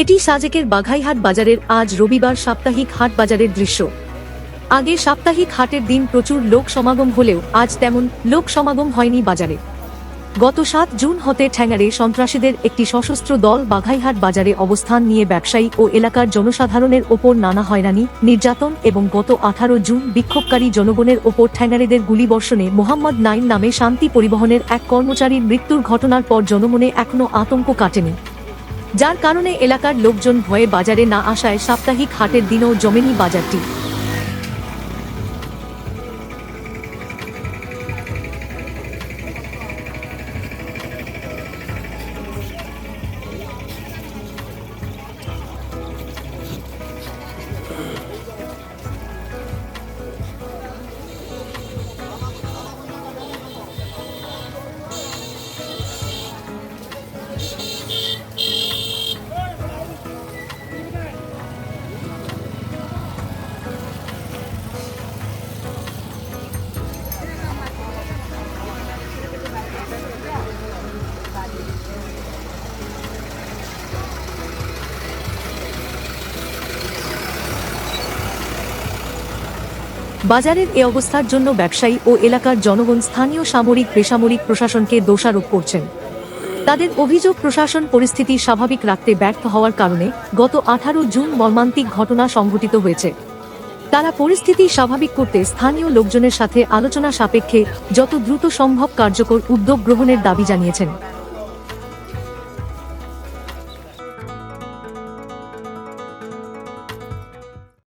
এটি সাজেকের বাঘাইহাট বাজারের আজ রবিবার সাপ্তাহিক হাট বাজারের দৃশ্য। আগে সাপ্তাহিক হাটের দিন প্রচুর লোক সমাগম হলেও আজ তেমন লোক সমাগম হয়নি বাজারে। গত সাত জুন হতে ঠ্যাঙ্গারে সন্ত্রাসীদের একটি সশস্ত্র দল বাঘাইহাট বাজারে অবস্থান নিয়ে ব্যবসায়ী ও এলাকার জনসাধারণের ওপর নানা হয়রানি, নির্যাতন এবং গত আঠারো জুন বিক্ষোভকারী জনগণের ওপর ঠ্যাঙ্গারেদের গুলিবর্ষণে মোহাম্মদ নাইন নামে শান্তি পরিবহনের এক কর্মচারীর মৃত্যুর ঘটনার পর জনমনে এখনও আতঙ্ক কাটেনি। যার কারণে এলাকার লোকজন ভয়ে বাজারে না আসায় সাপ্তাহিক হাটের দিনও জমেনি বাজারটি। বাজারের এ অবস্থার জন্য ব্যবসায়ী ও এলাকার জনগণ স্থানীয় সামরিক, বেসামরিক প্রশাসনকে দোষারোপ করছেন। তাদের অভিযোগ, প্রশাসন পরিস্থিতি স্বাভাবিক রাখতে ব্যর্থ হওয়ার কারণে গত আঠারো জুন মর্মান্তিক ঘটনা সংঘটিত হয়েছে। তারা পরিস্থিতি স্বাভাবিক করতে স্থানীয় লোকজনের সাথে আলোচনা সাপেক্ষে যত দ্রুত সম্ভব কার্যকর উদ্যোগ গ্রহণের দাবি জানিয়েছেন।